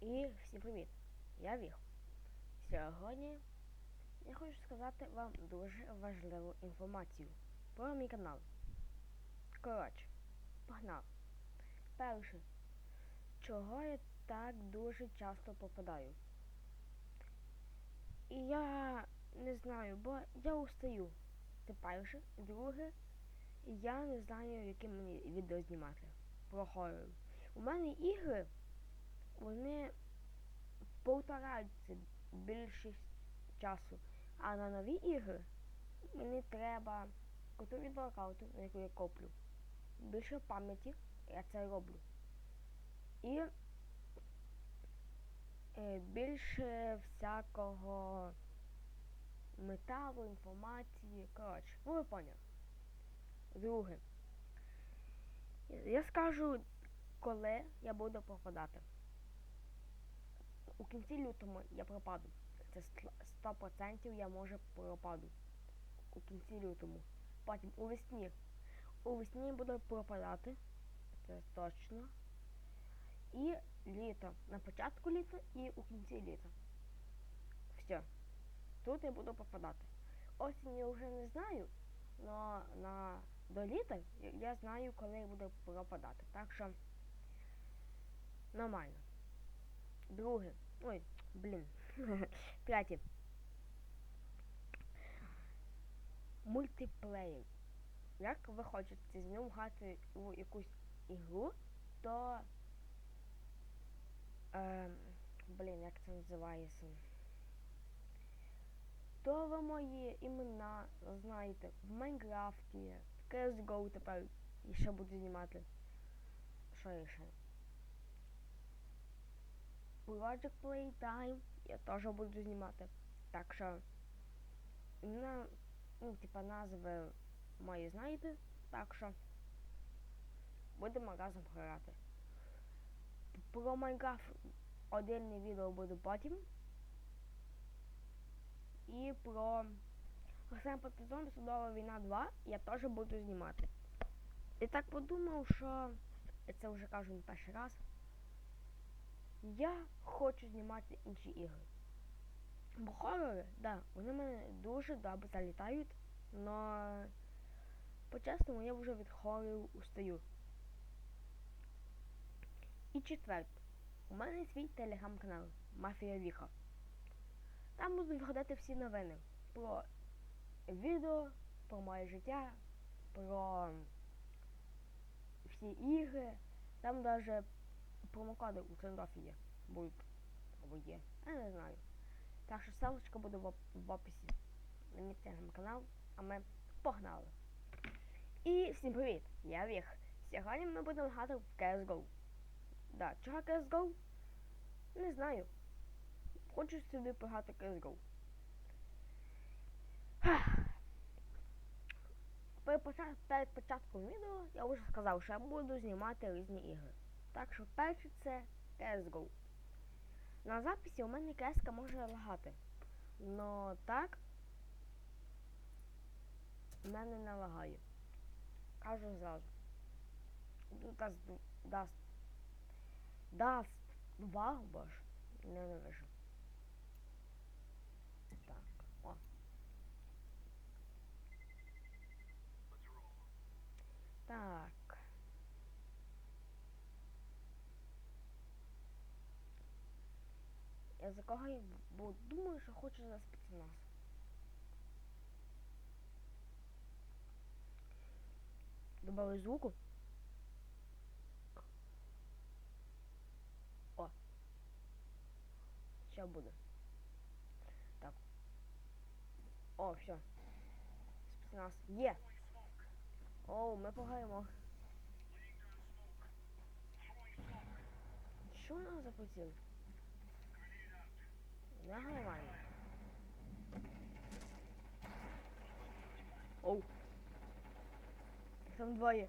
І всім привіт! Я Віх. Сьогодні я хочу сказати вам дуже важливу інформацію про мій канал. Коротше, погнав. Перше, чого я так дуже часто попадаю? І я не знаю, бо я устаю. Це перше. Друге, я не знаю, яке мені відео знімати про хорор. У мене ігри вони повторяються більшість часу. А на нові ігри мені треба коту відеокарту, на яку я коплю. Більше пам'яті я це роблю. І е, більше всякого металу, інформації. Коротше, ну ви поняли. Друге. Я скажу, коли я буду пропадати. У кінці лютого я пропаду. Це 100% я може пропаду. У кінці лютому. Потім у весні. У весні буду пропадати. Це точно. І літо. На початку літа і у кінці літа. Все. Тут я буду пропадати. Осінь я вже не знаю, але на до літа я знаю, коли я буду пропадати. Так що нормально. Друге. Ой, блін. Третє. Мультиплеєр. Як ви хочете з ним грати у якусь ігру, то. Е, блін, як це називається? То ви мої імена знаєте в Майнкрафті, в CSGO тепер і ще буду знімати. Що ще? Project Playtime я теж буду знімати. Так що імена, ну, типа назви мої знаєте. Так що будемо разом грати. Про Майнкрафт отдельне відео буде потім. І про Партизан Судова війна 2 я теж буду знімати. І так подумав, що це вже кажу не перший раз. Я хочу знімати інші ігри. Бо хорори, да, вони мене дуже добре залітають, но по-чесному я вже від хорорів устаю. І четверте. У мене свій телеграм-канал Мафія Віха. Там будуть виходити всі новини про відео, про моє життя, про всі ігри. Там навіть промокоди у Трендофі є. Будуть. Або є. Я не знаю. Так що ссылочка буде в, описі на мій телеграм-канал, а ми погнали. І всім привіт! Я Віх. Сьогодні ми будемо грати в CSGO. Да, чого CSGO? Не знаю. Хочу собі пограти CSGO. Перед початком відео я вже сказав, що я буду знімати різні ігри. Так що перше це CSGO. На записі у мене CSGO може лагати. Но так в мене не лагає. Кажу зразу. Даст, даст, даст два, боже, не навижу. Так, о. Так. Кого я бо думаю, що хочу за спецназ. Добавив звуку. О. Ще буде. Так. О, все. Спецназ. Є. О, ми погаємо. Що нам запустили? Оу. Их Там двое.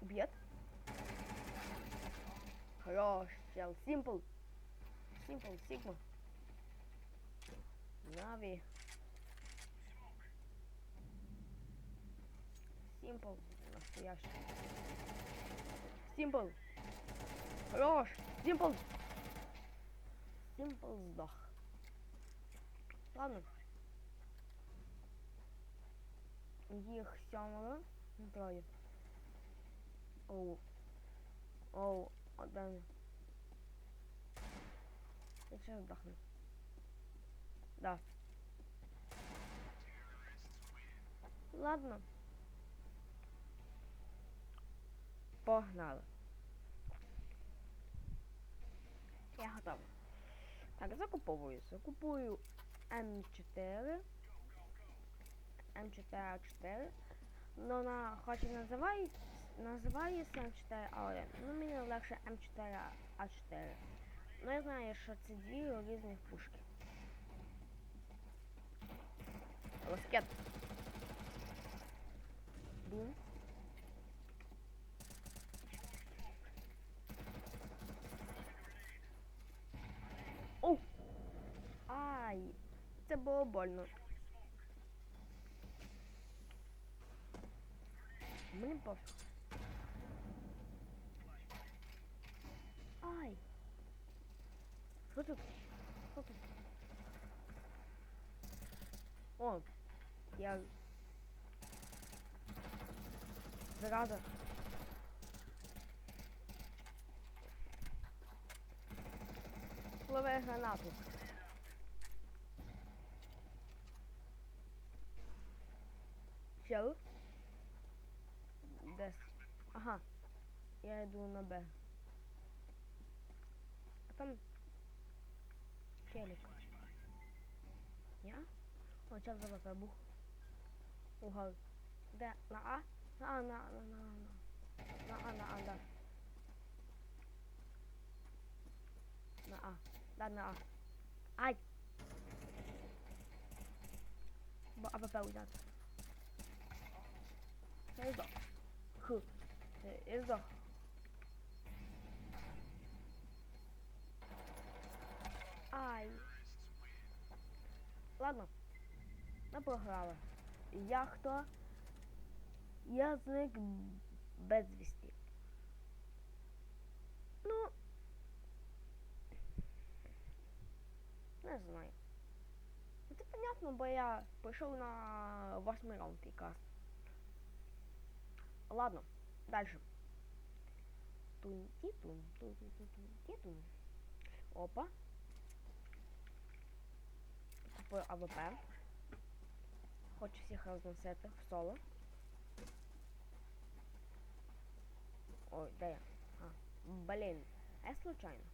Убьет? Хорош, чел. Симпл. Симпл, Сигма. Нави. Симпл. Настоящий. Симпл. Хорош. Симпл. Сімпл здох. Ладно. Їх сьомеро. Ну, Троє. Оу. Оу, один. Я ще здохну. Да. Ладно. Погнали. Я готова. Так, закуповую. Закупую М4. М4А4. Ну, вона хоч і називає, називається М4А1. Ну, мені легше М4А4. Ну, я знаю, що це дві різних пушки. Лоскет. Бум. О! Ай! Це було больно. Мені пофіг. Ай! Що тут? Що тут? О! Я... Зараза. Лови гранату. Чел? Десь. Ага. Я йду на Б. А там челик. Я? О, час за вибух. Угол. Де? На А? На А, на, на, на, на. На А, на А, да. На А. Да, на А. Ай! Бо АВП уйдет. Я здох. Ху. Я. Ай. Ладно. Не програла. Я хто? Я зник безвісті. Ну. Не знаю. Це понятно, бо я прийшов на восьмий раунд якраз. Ладно, дальше. Тун, титун, тун, тун, тун, тун Опа. Купую АВП. Хочу всіх розносити в соло. Ой, де я? А, блін. Я случайно.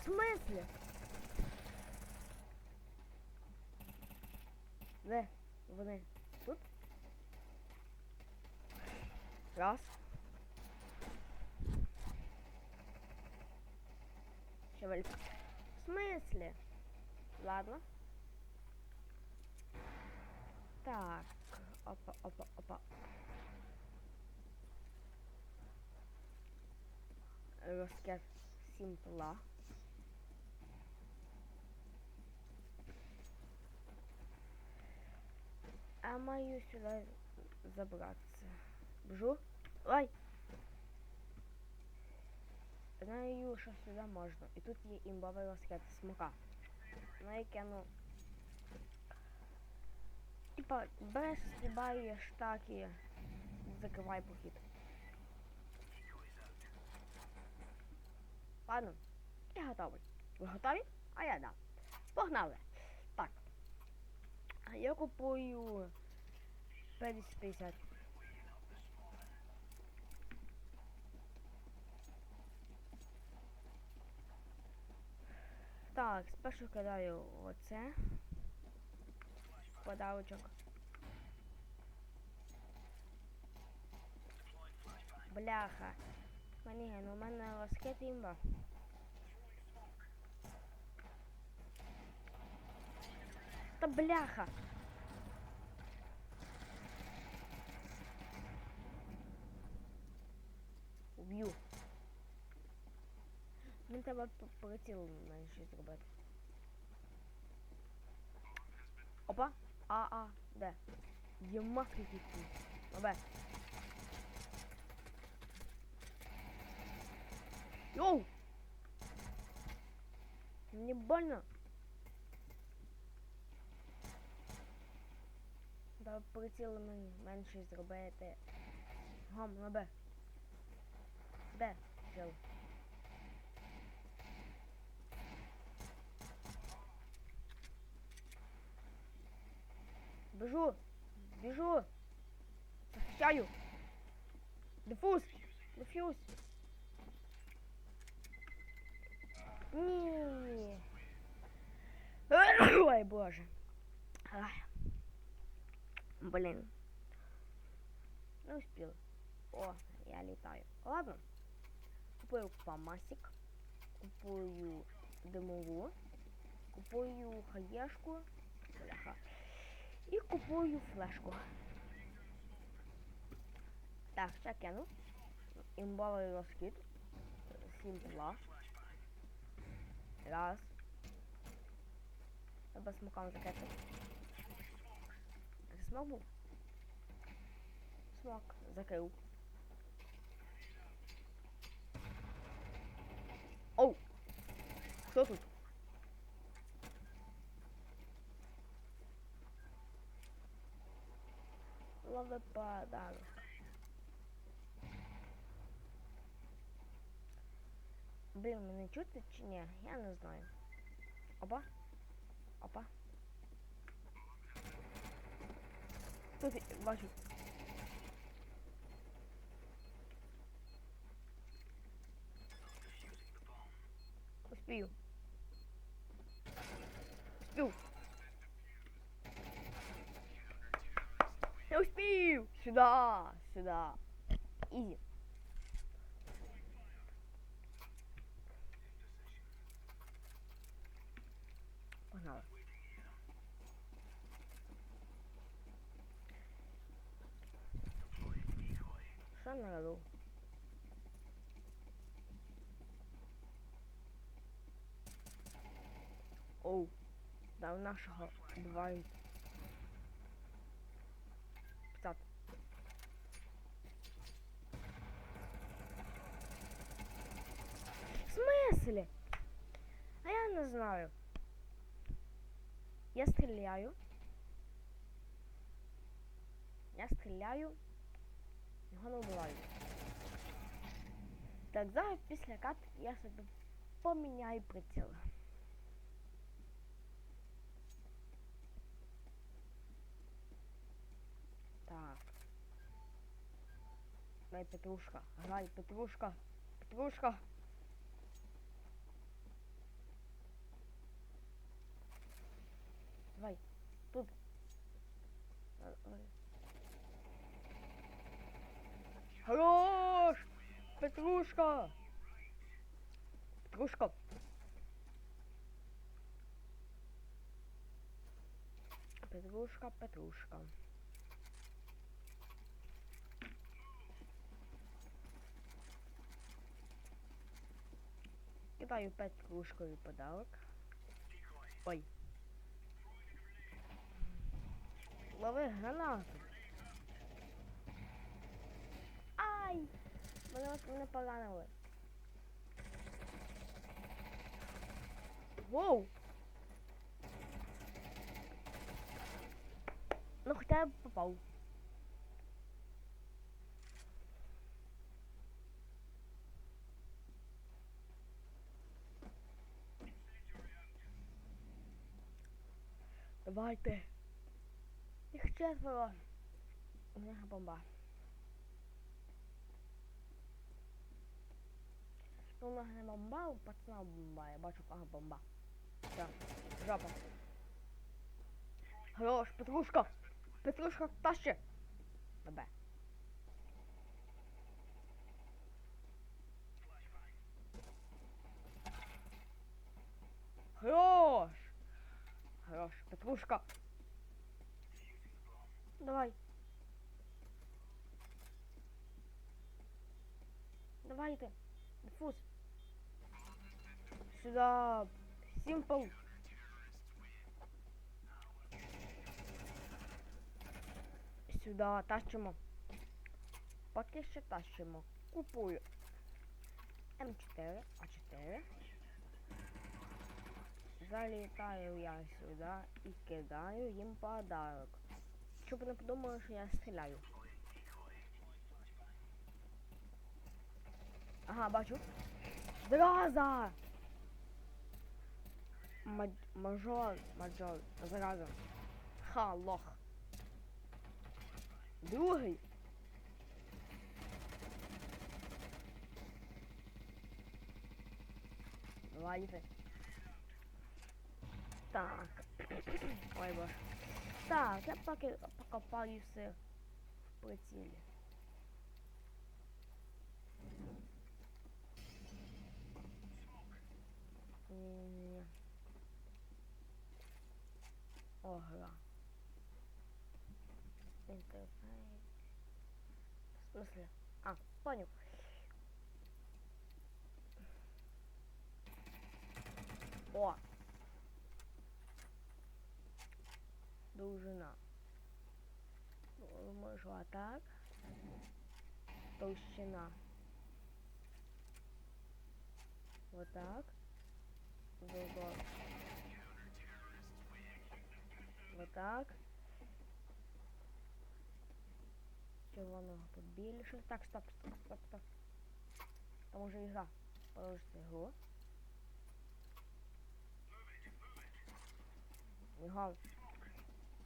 В смысле? Де? Вони тут? Раз. Шевель. В смысле? Ладно. Так. Опа, опа, опа. Розкет сімпла. А маю сюди забратися. Бжу. Ой! Знаю, що сюди можна. І тут є імбовий розкет смока. На яке, ну. Типа, береш, стрибаєш так і закривай похід. Ладно, я готовий. Ви готові? А я да. Погнали. Я купую 50-50. Так, спершу кидаю оце. Подарочок. Бляха. Мені, ну в мене лоскет імба. Это бляха. Убью. Мені тебя полетіло на щось зробити. Опа! А-а, да. Є маски кітки. Обе. Йоу! Мне больно. Приціли мені менше зробити. Гам, на Б. Де? Чел. Біжу! Біжу! Захищаю! Дефуз! Дефюз! Ні. Ой, боже. Ай. Блін. Не успел. О, я летаю. Ладно. Купую фамасик. Купую дымову. Купую хаешку. І купую флешку. Так, ще кину. Імбовий розкид. Сімпла. Раз. Треба смоком закрити. Був? Смок. Закрив. Оу! Хто тут? Лови подарок. Блін, мене чути чи ні? Я не знаю. Опа. Опа. Тут я бачу. Успію. Успів. Я успів! Сюда, сюда. Изи. Погнали. Що на роду? Оу, да у нашого бувають. П'ятдесят. В смысле? А я не знаю. Я стріляю. Я стріляю. Не. Так, зараз після кат я собі поміняю приціл. Так. Грай, Петрушка. Грай, Петрушка. Петрушка. Давай. Тут. А, ой. Хорош! Петрушка! Петрушка! Петрушка, Петрушка. Кидаю Петрушкові подарок. Ой. Лови гранату. Ай! Мене мене поранили. Воу! Ну хоча б попав. Давайте. Їх четверо. У мене бомба. У нас не бомба, у пацана бомба. Я бачу, кого бомба. Так, жопа. Хорош, Петрушка! Петрушка, таще! Добре. Хорош! Хорош, Петрушка! Давай. Давайте. Дифуз. Сюда. Симпл. сюди, тащимо. Поки ще тащимо. Купую. М4, А4. Залітаю я сюди і кидаю їм подарок. Щоб не подумали, що я стріляю. Ага, бачу. Зраза! Мажор, мажор, зараза. Ха, лох. Другий. Давайте. Так. Ой, боже. Так, я поки покопаю все в прицілі. Гра. В смысле? А, понял. О! Довжина. Можу так. Толщина. Вот так. Зубок. Так. Червоного побільше. Так, стоп, стоп, стоп, стоп. Там уже ігра. Положите його. Його.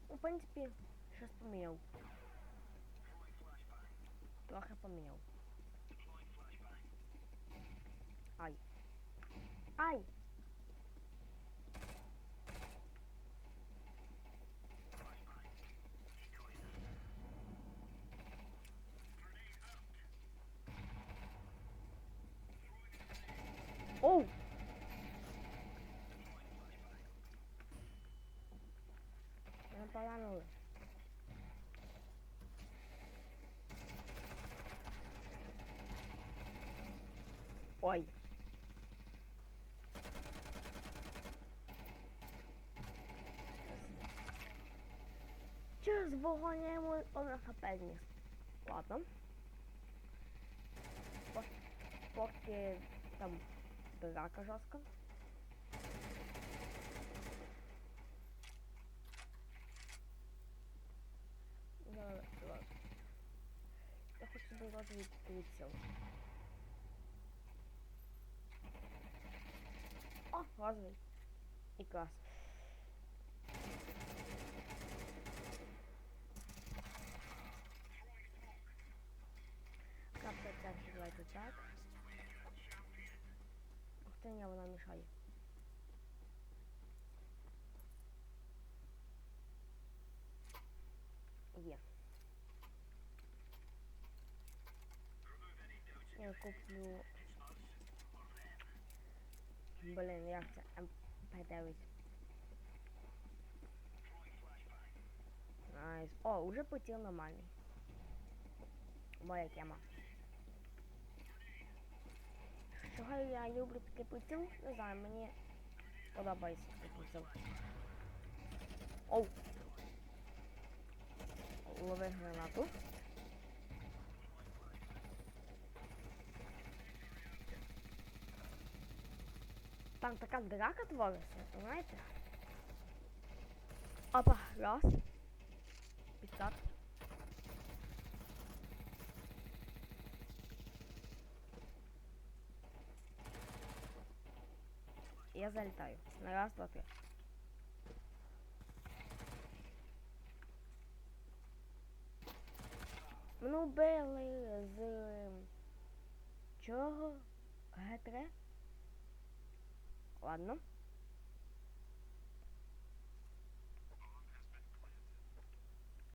Ну, в принципі, щось поміняв. Трохи поміняв. Ай. Ай! Оу! Не повернули. Ой. Через один хп зніс. Ладно. Поки там драка жорстка. Я хочу додати від приціл. О, газовий. І клас. Капка так, давайте так. Ух ти, ні, вона мішає. Є. Я куплю. Блін, як це МП9. Найс. О, уже потіл нормальний. Моя тема. Чого я люблю такий приціл? Не знаю, мені подобається такий приціл. Оу. Лови гранату. Там така драка твориться, знаєте? Опа, раз. Пятьдесят. Я залетаю. На раз, два, три. Мене вбили з чого? Г3? እጽዋት ነው።